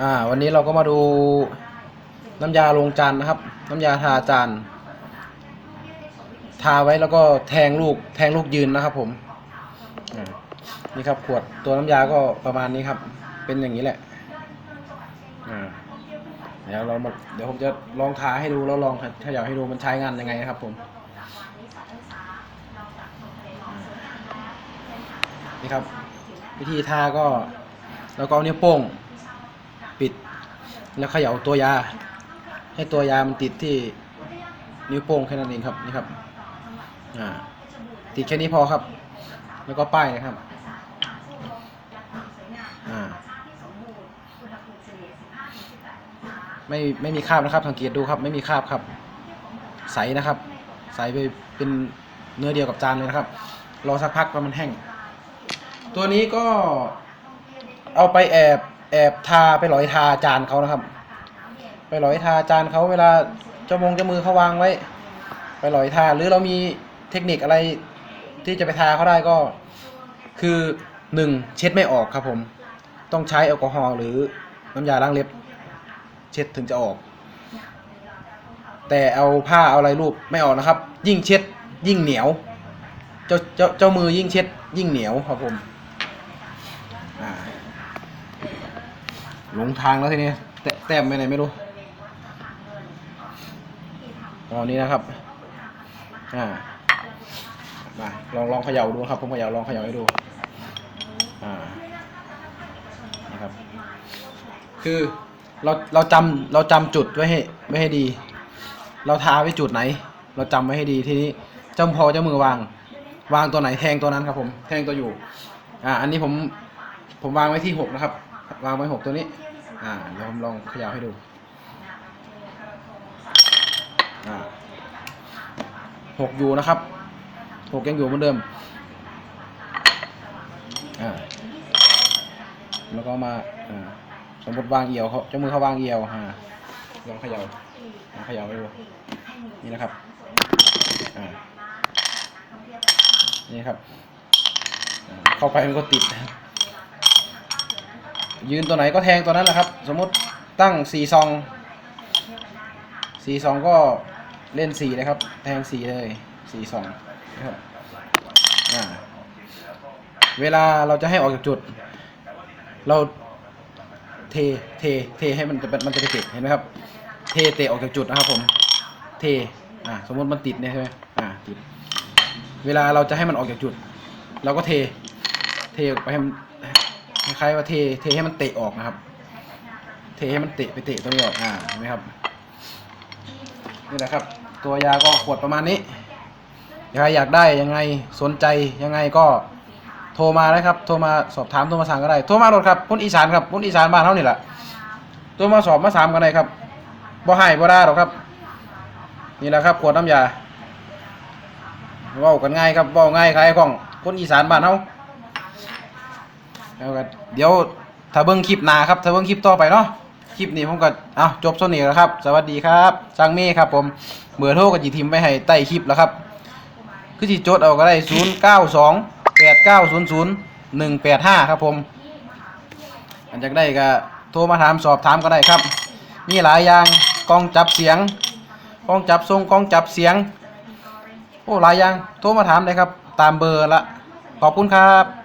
อ่าวันนี้เราก็มาดูน้ำยาลงจานนะครับ น้ำยาทาจานทาไว้แล้วก็แทงลูกแทงลูกยืนนะครับ ผมนี่ครับขวดตัวน้ำยาก็ประมาณนี้ครับ เป็นอย่างนี้แหละเดี๋ยวเรามาเดี๋ยวผมจะลองทาให้ดูแล้วลองถ้าอยากให้ดูมันใช้งานยังไงนะครับ ผมนี่ครับ วิธีทาก็แล้วก็เอานิ้วโป้ง ปิด แล้วเขย่าตัวยา ให้ตัวยามันติดที่นิ้วโป้งแค่นั้นเองครับนี่ครับอ่าติดแค่นี้พอครับ แล้วก็ป้ายนะครับอ่าไม่ไม่มีคราบนะครับสังเกตดูครับ ไม่มีคราบครับ ใสนะครับ ใสไปเป็นเนื้อเดียวกับจานเลยนะครับ รอสักพักมันแห้ง ตัวนี้ก็เอาไปแอบ แอบทาไปหลอยทาจานเขานะครับ ไปหลอยทาจานเขาเวลาเจ้ามงเจ้ามือเขาวางไว้ ไปหลอยทาหรือเรามีเทคนิคอะไรที่จะไปทาเขาได้ก็ คือหนึ่งเช็ดไม่ออกครับผม ต้องใช้แอลกอฮอล์หรือน้ำยาล้างเล็บ เช็ดถึงจะออก แต่เอาผ้าเอาอะไรรูปไม่ออกนะครับ ยิ่งเช็ด ยิ่งเหนียว เจ้าเจ้าเจ้ามือยิ่งเช็ด ยิ่งเหนียวครับผมอ่า หลงทางแล้วทีนี้แตแต้มไปไหนไม่รู้ตอนนี้นะครับ อ่า มาลองลองเขย่าดูครับ ผมเขย่าลองเขย่าให้ดู อ่า นะครับ คือเราเราจำเราจำจุดไว้ให้ไว้ให้ดี เราทาไว้จุดไหน เราจำไว้ให้ดีทีนี้เจ้าพอเจ้ามือวาง วางตัวไหนแทงตัวนั้นครับผม แทงตัวอยู่ อ่า อันนี้ผมผมวางไว้ที่หกนะครับ วางไว้หกตัวนี้ อ่าเดี๋ยวผมลองเขย่าให้ดู อ่าหกอยู่นะครับหกยังอยู่เหมือนเดิม อ่า แล้วก็มา อ่า สมมติวางเอียวเขาเจ้ามือเขาวางเอียวอ่าลองเขย่าลองเขย่าให้ดู นี่นะครับ อ่า นี่ครับ เข้าไปมันก็ติด ยืนตัวไหนก็แทงตัวนั้นแหละครับ สมมติตั้งสี่ซองสี่ซองก็เล่นสี่เลยครับ แทงสี่เลยสี่ซองนะครับเวลาเราจะให้ออกจากจุด เราเทเทเทให้มันจะมันจะไปติดเห็นไหมครับ เทเตะออกจากจุดนะครับ ผม เทอ่าสมมติมันติดเนี่ยใช่ไหมอ่าติด เวลาเราจะให้มันออกจากจุด เราก็เท เทออกไปให้มัน ล้ายๆว่าเทเทให้มันเตะออกนะครับ เทให้มันเตะไปเตะตรงนี้ออกอ่าเห็นไหมครับนี่แหละครับ ตัวยาก็ขวดประมาณนี้ใครอยากได้ยังไงสนใจยังไงก็โทรมาเลยครับ โทรมาสอบถามโทรมาสั่งก็ได้โทรมาโหลดครับพุ่นอีสานครับพุ่นอีสานบ้านเท่านี่แหละโทรมาสอบมาถามกันได้ครับบ่ให้บ่ได้หรอกครับ นี่แหละครับขวดน้ำยาเว้ากันง่ายครับเว้าง่ายคล้ายของคนอีสานบ้านเฮา แล้วก็เดี๋ยวถ้าเบิ่งคลิปหน้าครับถ้าเบิ่งคลิปต่อไปเนาะคลิปนี้ผมก็เอาจบโซนนี้แล้วครับ สวัสดีครับจังเม่ครับผมเบอร์โทรก็สิทิมไว้ให้ใต้คลิปแล้วครับคือสิจดเอาก็ได้092 8900 185ครับผมอันจากได้ก็โทรมาถามสอบถามก็ได้ครับมีหลายอย่างกล้องจับเสียงกล้องจับทรงกล้องจับเสียงโอ้หลายอย่างโทรมาถามเลยครับ ตามเบอร์ละขอบคุณครับ